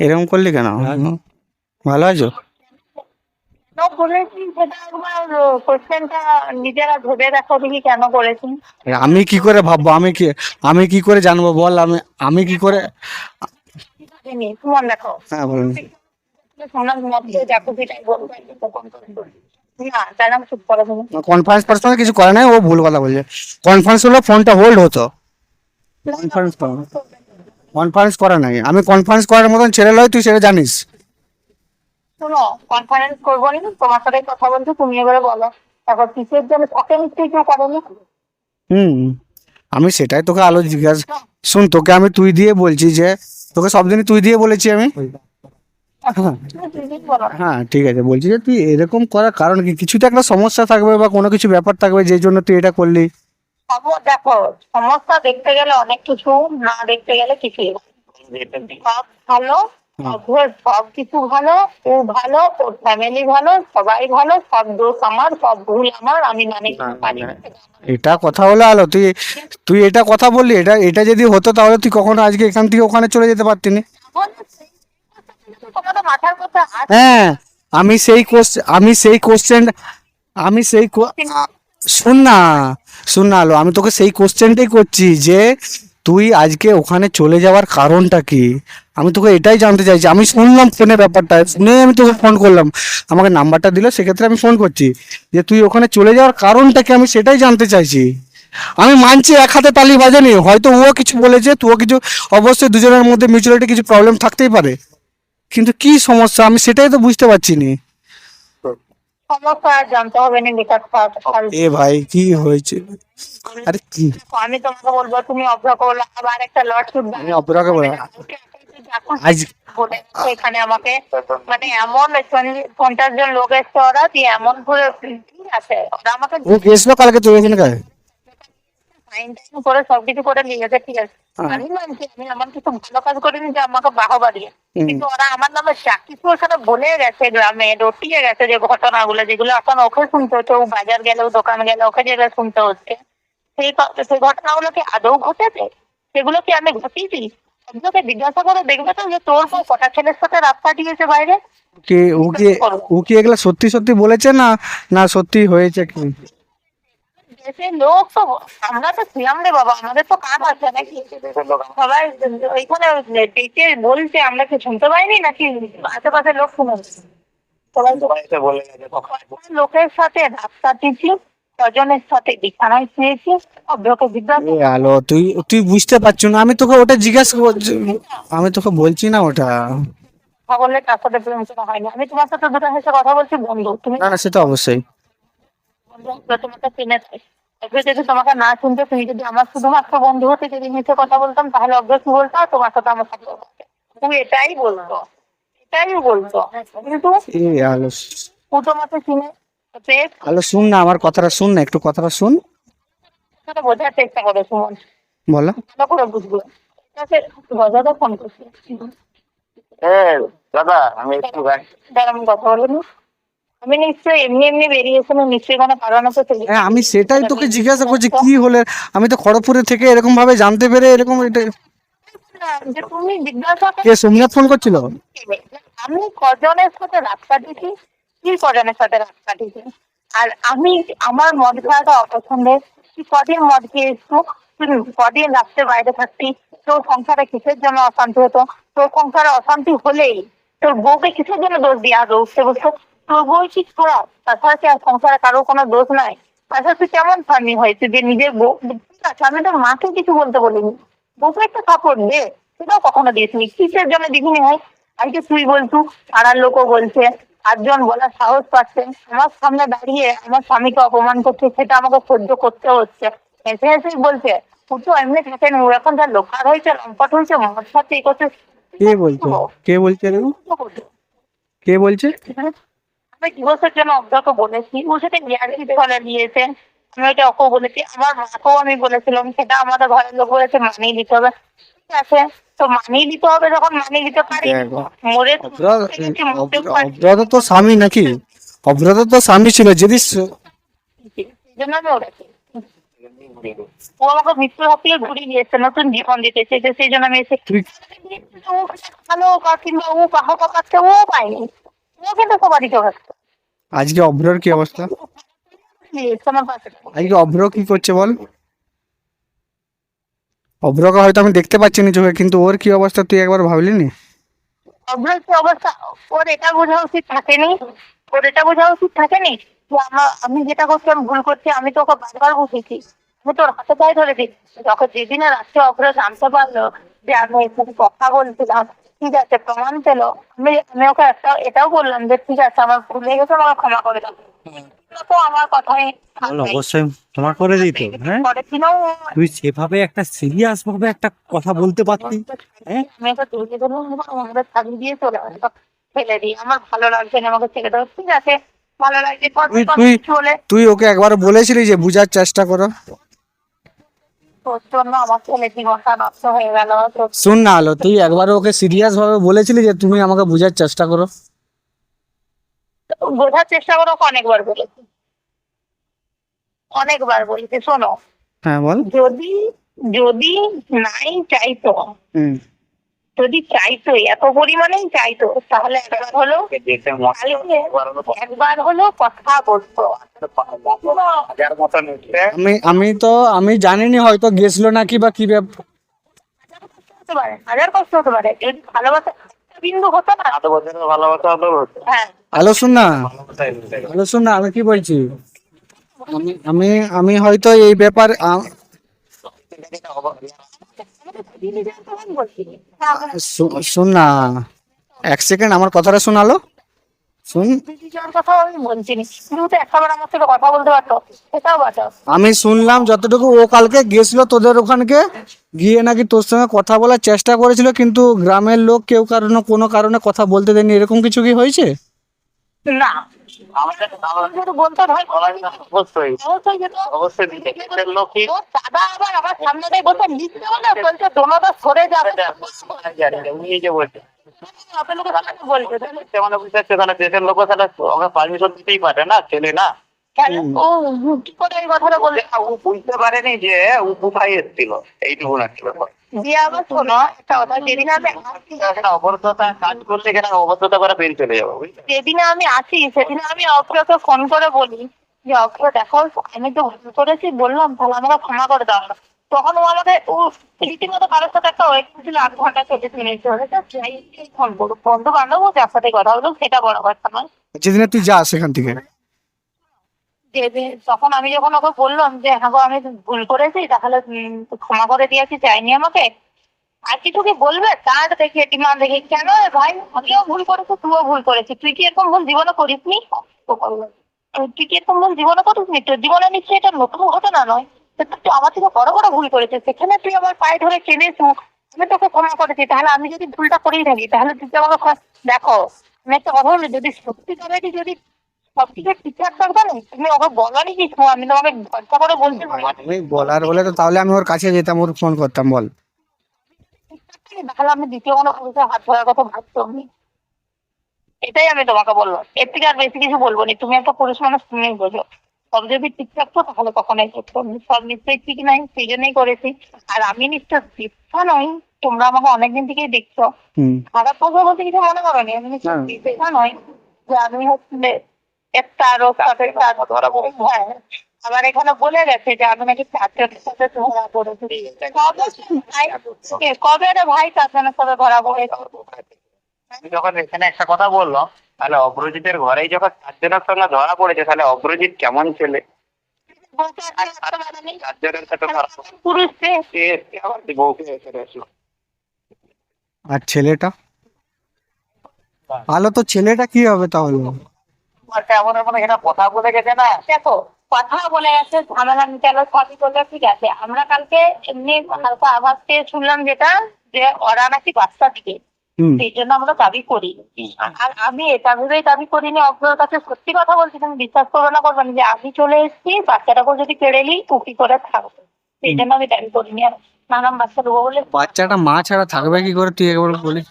এরকম করলি কেন? ভালো আছো? আমি কি করে ভাববো? আমি কি আমি কি করে জানব বল? আমি আমি কি করে হ্যাঁ বলুন কনফারেন্স পার্সনে কিছু করে নাই ও ভুল কথা বলছে। কনফারেন্স হলে ফোনটা হোল্ড হতো। কনফারেন্স কনফারেন্স করা নাই। আমি কনফারেন্স করার মতন ছেলে লয় তুই সেটা জানিস। শোনো কনফারেন্স করব নি তোমার সাথে কথা বলছো তুমি এবারে বলো। তারপর কিসের জন্য তাকে মিস্টেক না করো হুম আমি সেটাই তোকে আলো জিজ্ঞাসা শুন তোকে আমি তুই দিয়ে বলছি যে তোকে সব দিনই তুই দিয়ে বলেছি আমি। হ্যাঁ। হ্যাঁ ঠিক আছে বলছি যে তুই এরকম করার কারণ কি? কিছু তো একটা সমস্যা থাকবে বা কোনো কিছু ব্যাপার থাকবে যেই জন্য তুই এটা করলি। দেখো সমস্যা দেখতে গেলে অনেক কিছু না দেখতে গেলে কিছুই না। সব ভালো সব- কিছু ভালো ও ভালো ওর ফ্যামিলি ভালো সবাই ভালো সব দোষ আমার সব ভুল আমার আমি মানে পারি। এটা কথা হলো আলো তুই তুই এটা কথা বললি এটা এটা যদি হতো তাহলে তুই কখনো আজকে এখান থেকে ওখানে চলে যেতে মাথার কথা হ্যাঁ আমি সেই কোশ্চেন আমি সেই কোশ্চেন আমি সেই শোন না শোন না আলো, আমি তোকে সেই কোশ্চেনটাই করছি যে তুই আজকে ওখানে চলে যাওয়ার কারণটা কি? আমি তোকে এটাই জানতে চাইছি। আমি শুনলাম ফোনে ব্যাপারটা, শুনে আমি তোকে ফোন করলাম। আমাকে নাম্বারটা দিল, সেক্ষেত্রে আমি ফোন করছি যে তুই ওখানে চলে যাওয়ার কারণটা কি? আমি সেটাই জানতে চাইছি। আমি মানছি এক হাতে তালি বাজানি, হয়তো ও কিছু বলেছে, তুইও কিছু, অবশ্যই দুজনের মধ্যে মিউচুয়ালিটি কিছু প্রবলেম থাকতেই পারে। কিন্তু কি সমস্যা? আমি সেটাই তো বুঝতে পারছি নি। সমস্যা আর জানতে হবে না বেকার এ ভাই কি হয়েছে? আরে কি? আমি তোমাকে বলব তুমি অভ্র করল আবার একটা লট শুট আমি অপরাকে বলে আজ এখানে আমাকে মানে এমন পঞ্চাশ জন লোক এসছে ওরা দিয়ে এমন করে ঠিক আছে? ওরা আমাকে ও গেছিল কালকে চলে এখানে সাইন টাইন করে সবকিছু করে নিয়ে গেছে ঠিক আছে। হ্যাঁ। আমি মানছি আমি আমার কিছু ভালো কাজ করিনি যে আমাকে বাহবা দিয়ে। কিন্তু ওরা আমার নামে ওখানে বলে গেছে গ্রামে রটিয়ে গেছে যে ঘটনাগুলো যেগুলো এখন ওকে শুনতে হচ্ছে ও বাজার গেলে ও দোকান গেলে ওকে যেগুলো শুনতে হচ্ছে। সেই সেই ঘটনাগুলো কি আদৌ ঘটেছে? সেগুলো কি আমি ঘটিয়েছি? সবগুলোকে জিজ্ঞাসা করে দেখবে তো যে তোর বউ কটা ছেলের সাথে রাত কাটিয়েছে বাইরে। কে ও কি ও কি এগুলা সত্যি সত্যি বলেছে না না সত্যি হয়েছে কি? লোক তো আমরা তো ছিলাম রে বাবা আমাদের তো কাজ আছে নাকি? সবাই ওইখানে ডেকে বলছে আমরা কি শুনতে পাইনি নাকি? লোক শুনেছে তো লোকের সাথে রাস্তা দিচ্ছি ছজনের সাথে বিছানায় শুয়েছি অভ্যকে জিজ্ঞাসা আলো তুই তুই বুঝতে পারছ না আমি তোকে ওটা জিজ্ঞাসা করছি আমি তোকে বলছি না ওটা। কথা বললে তার সাথে প্রেম করা হয় না। আমি তোমার সাথে দুটো হেসে কথা বলছি বন্ধু তুমি না না সেটা অবশ্যই। বন্ধু তোমাকে চিনে যদি তোমাকে না শুনতে তুমি যদি আমার শুধুমাত্র বন্ধু হতে যদি মিশে কথা বলতাম তাহলে অবশ্যই বলতো তোমার সাথে আমার সাথে তুমি এটাই বলতো এটাই বলতো কিন্তু ও তোমাকে চিনে আলো শুন না আমার কথাটা শুন না একটু কথাটা শুন। বোঝার চেষ্টা করো সুমন। বলো। ভালো করে বুঝব। ঠিক আছে গজাদা ফোন করছি। হ্যাঁ দাদা আমি একটু আমি কথা বলিনি আমি নিশ্চয়ই এমনি এমনি বেরিয়েছি না নিশ্চয়ই কোনো কারণ আছে হ্যাঁ আমি সেটাই তোকে জিজ্ঞাসা করছি কি হলে? আমি তো খড়গপুরে থেকে এরকম ভাবে জানতে পেরে এরকম এটা যে তুমি জিজ্ঞাসা কে সোমনাথ ফোন করছিল? আমি কজনের সাথে রাত কাটিয়েছি কি কজনের সাথে রাত কাটিয়েছি? আর আমি আমার মদ খাওয়াটা অপছন্দের তুই কদিন মদ খেয়েছো? তুই কদিন রাত্রে বাইরে থাকতি তোর সংসারে কিসের জন্য অশান্তি হতো? তোর সংসারে অশান্তি হলেই তোর বউকে কিসের জন্য দোষ দিয়ে আগে উঠতে বসতো তোর তাছাড়া কি আর সংসারে কারও কোনো দোষ নাই। তাছাড়া তুই কেমন স্বামী হয়েছে যে নিজের বউ আমি তোর মাকে কিছু বলতে বলিনি। বউকে একটা কাপড় দে সেটাও কখনো দিসনি কিসের জন্য দিখিনি হয় আজকে তুই বলছু পাড়ার লোকও বলছে আটজন বলার সাহস পাচ্ছে। আমার সামনে দাঁড়িয়ে আমার স্বামীকে অপমান করছে সেটা আমাকে সহ্য করতে হচ্ছে। হেসে হেসেই বলছে তো এমনি থাকে না ও এখন যা লোকার হয়েছে লম্পট হয়েছে মদ সাথে করছে। কে বলছে? কে বলছে কে বলছে? আমি ডিভোর্সের জন্য অব্দাকে বলেছি? ও সেটা রিয়ালিটি ফলে দিয়েছে। আমি ওটা ওকেও বলেছি। আমার মাকেও আমি বলেছিলাম সেটা আমাদের ঘরের লোক বলেছে মানিয়ে দিতে হবে। ঠিক আছে? তো মানিয়ে দিতে হবে যখন মানিয়ে দিতে পারি মরে অব্র- গেছি, মরতেও অব্র- পারি। অব্রত তো স্বামী নাকি? অব্রত তো স্বামী ছিল যদি জন্য আমি ওটাকে ও আমাকে মৃত্যুর হাত ঘুরিয়ে নিয়ে নতুন জীবন দিতে চেয়েছে সেই জন্য আমি এসে ভালো কিংবা ও বাহবা পাচ্ছে ও পায়নি। আজকে অভ্রর কি অবস্থা? আজকে অভ্র কি করছে বল? অভ্রকে হয়তো আমি দেখতে পাচ্ছি না চোখে কিন্তু ওর কি অবস্থা তুই একবার ভাবলি নি? অভ্রের কি অবস্থা? ওর এটা বোঝা উচিত থাকেনি। ওর এটা বোঝা উচিত থাকেনি আমি যেটা করছি আমি ভুল করছি আমি তো ওকে বারবার বুঝেছি আমি তোর হাতে পায়ে ধরে দিই যখন যেদিনে রাত্রে অভ্র জানতে পারল যে আমি এখানে কথা বলছিলাম ঠিক আছে প্রমাণ পেল। আমি আমি ওকে একটা এটাও বললাম যে ঠিক আছে আমার ভুল হয়ে গেছে আমাকে ক্ষমা করে দাও। তো আমার কথাই বল, অবশ্যই তোমার করে দিত হ্যাঁ? তুই সেভাবে একটা সিরিয়াস ভাবে একটা কথা বলতে পারতি হ্যাঁ? আমি ওকে দিলাম থাকি দিয়ে চলে ফেলে দিই আমার ভালো লাগছে না আমাকে ছেড়ে দাও ঠিক আছে? ভালো লাগছে তুই- তুই ওকে একবার বলেছিলি যে বুঝার চেষ্টা করো। তোর জন্য আমার ছেলে জীবনটা নষ্ট হয়ে গেল শুন না আলো তুই একবার ওকে সিরিয়াস ভাবে বলেছিলি যে তুমি আমাকে বোঝার চেষ্টা করো। বোঝার চেষ্টা করো অনেকবার বলেছি। অনেকবার বলেছি শোনো। হ্যাঁ বল। যদি যদি নাই চাইতো। হুম। যদি চাইতো এত পরিমাণেই চাইতো তাহলে একবার হলো একবার হলো কথা বলতো আমি আমি তো আমি জানিনি হয়তো গেছিল নাকি বা কি হাজার কষ্ট হতে পারে যদি ভালোবাসা বিন্দু হতো না। ভালোবাসা হতো হ্যাঁ। আলো শুন না। উঠে শুন না আমি কি বলছি? আমি আমি আমি হয়তো এই ব্যাপার শুন এক সেকেন্ড, আমার কথাটা শোনালো? শুন। আমি শুনলাম যতটুকু ও কালকে গেছিল তোদের ওখানকে, গিয়ে নাকি তোর সঙ্গে কথা বলার চেষ্টা করেছিল, কিন্তু গ্রামের লোক কেউ কারণে কোনো কারণে কথা বলতে দেয়নি। এরকম কিছু কি হয়েছে? না। দেশের লোক বলছে বলছে বলছে। মানে দেশের লোক ওকে পারমিশন দিতেই পারে না ছেলে না? ও কি করে এই কথাটা বললে ও বুঝতে পারেনি যে ও কোথায় এসেছিল এইটুকু নাকি ব্যাপার শোনো একটা কথা যেদিন আমি আসি একটা কাজ করতে গেলে অবরোধতা করে বেরিয়ে চলে যাব বুঝলে? যেদিনে আমি আসি সেদিনে আমি ফোন করে বলি যে দেখো আমি তো ভুল করেছি বললাম তাহলে আমাকে ক্ষমা করে দাও। তখন ও আমাকে ও রীতিমতো কারোর সাথে একটা ওয়েট ছিল আধ ঘণ্টা চল্লিশ মিনিট ধরে যাই ফোন করুক বন্ধু বান্ধব ও যার সাথে কথা বলুক সেটা বড় কথা নয়। যেদিনে তুই যাস সেখান থেকে। তখন আমি যখন ওকে বললাম যে হ্যাঁ গো, আমি ভুল করেছি তাহলে ক্ষমা করে দিয়েছি চাইনি আমাকে। আর কি বলবে? তার দেখে ডিমান্ড দেখে কেন ভাই? আমিও ভুল করেছি তুইও ভুল করেছিস তুই কি এরকম ভুল জীবনে করিসনি? ও বলল, তুই কি এরকম ভুল জীবনে করিস নি তোর জীবনে নিশ্চয়ই এটা নতুন ঘটনা নয়। তুই আমার থেকে বড় বড় ভুল করেছিস। সেখানে তুই আমার পায়ে ধরে টেনেছ। আমি তোকে ক্ষমা করেছি তাহলে আমি যদি ভুলটা করেই থাকি তাহলে তুই আমাকে দেখো আমি একটা কথা যদি সত্যি করে যদি আমি বলার বলে তো তাহলে আমি ওর কাছে যেতাম ওর ফোন করতাম বল। তাহলে আমি দ্বিতীয় কোনো পুরুষের হাত ধরার কথা ভাবতো আমি। এটাই আমি তোমাকে বলব এর থেকে আর বেশি কিছু বলব না। তুমি একটা পুরুষ মানুষ তুমিই বোঝো। সব যদি ঠিক থাকতো তাহলে কখনোই করতো সব নিশ্চয়ই ঠিক নাই সেই জন্যই করেছি। আর আমি নিশ্চয় নই তোমরা আমাকে অনেকদিন থেকেই দেখছ। খারাপ কথা বলতে কিছু মনে করো নি আমি না। দীক্ষা নয় যে আমি হচ্ছে হ্যাঁ আবার এখানে বলে গেছে যে আমি নাকি চারটের সাথে ধরা পড়েছি কবে? রে ভাই চারজনের সাথে ধরা পড়েছে আমি যখন এখানে একটা কথা বললাম তাহলে ঘরেই যখন চারজনের সঙ্গে ধরা পড়েছে তাহলে অপরাজিৎ কেমন ছেলে। চারজনের সাথে ধরা পুরুষ। আবার বউকে আর ছেলেটা? ভালো তো ছেলেটা কি হবে তাহলে? এমন এখানে কথা বলে গেছে না? দেখো কথা বলে গেছে ঝামেলা মিটালো সবই করলে ঠিক আছে আমরা কালকে এমনি হালকা আভাস পেয়ে শুনলাম যেটা যে ওরা নাকি বাচ্চা দিকে সেই জন্য আমরা দাবি করি। আর আমি এটা ভেবেই দাবি করিনি অগ্রর কাছে সত্যি কথা বলছি তুমি বিশ্বাস করবে না করবে না যে আমি চলে এসেছি বাচ্চাটাকে যদি কেড়ে নিই টুকি করে থাকব সেই জন্য আমি দাবি করিনি আর নানান বাচ্চা দেবো বলে। বাচ্চাটা মা ছাড়া থাকবে কি করে তুই একবার বলিস?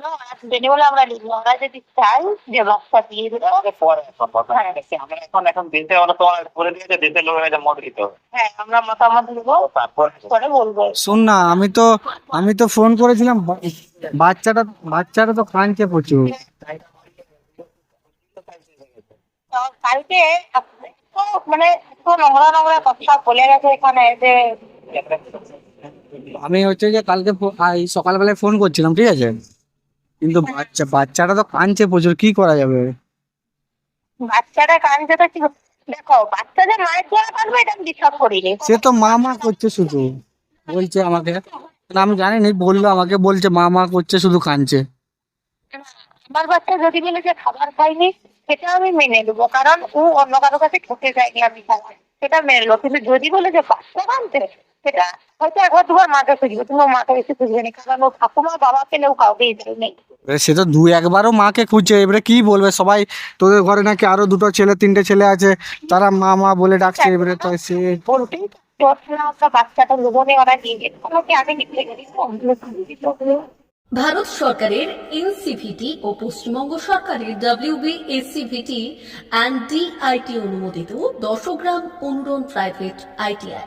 না, আসবেনি বলে আমরা লিখব ওরা যদি চাই যে বাচ্চা দিয়ে দিতে পরে হ্যাঁ। আমরা এখন এখন দেশে আমরা তোমার করে দিয়েছে দেশের লোকের কাছে মত দিত হ্যাঁ আমরা মতামত দেবো তারপর বলব শোন না আমি তো আমি তো ফোন করেছিলাম বাচ্চাটা বাচ্চাটা তো কাঁদছে প্রচুর। কালকে মানে নোংরা নোংরা কথা বলে গেছে এখানে যে আমি হচ্ছে যে কালকে সকালবেলায় ফোন করছিলাম ঠিক আছে? কিন্তু বাচ্চা বাচ্চাটা তো কাঁদছে প্রচুর কি করা যাবে? বাচ্চাটা কাঁদছে তো কি দেখো বাচ্চা যে মায়ের দোয়া কাঁদবে এটা আমি বিশ্বাস করিনি। সে তো মা মা করছে শুধু। বলছে আমাকে আমি জানি না বলল আমাকে বলছে মা মা করছে শুধু কাঁদছে। আমার বাচ্চা যদি বলে যে খাবার খাইনি সেটা আমি মেনে নেব কারণ ও অন্য কারও কাছে খেতে যায়নি আমি খাই। সেটা মেনে নেব। কিন্তু যদি বলে যে বাচ্চা কাঁদছে সেটা। হয়তো একবার দুবার মাকে খুঁজবে তুমি ওর মাকে বেশি খুঁজবে না কারণ ও ঠাকুমা বাবা পেলেও দেয়নি এবারে সে তো দু একবারও মাকে খুঁজছে এবারে কি বলবে? সবাই তোদের ঘরে নাকি আরও দুটো ছেলে তিনটে ছেলে আছে তারা মা মা বলে ডাকছে এবারে তো সে বলতেই বাচ্চাটা ওরা গেছে। আমি গেছি? ভারত সরকারের এনসিভিটি ও পশ্চিমবঙ্গ সরকারের ডাব্লিউবি এসসিভিটি অ্যান্ড ডিআইটি অনুমোদিত দশগ্রাম অনুরণ প্রাইভেট আইটিআই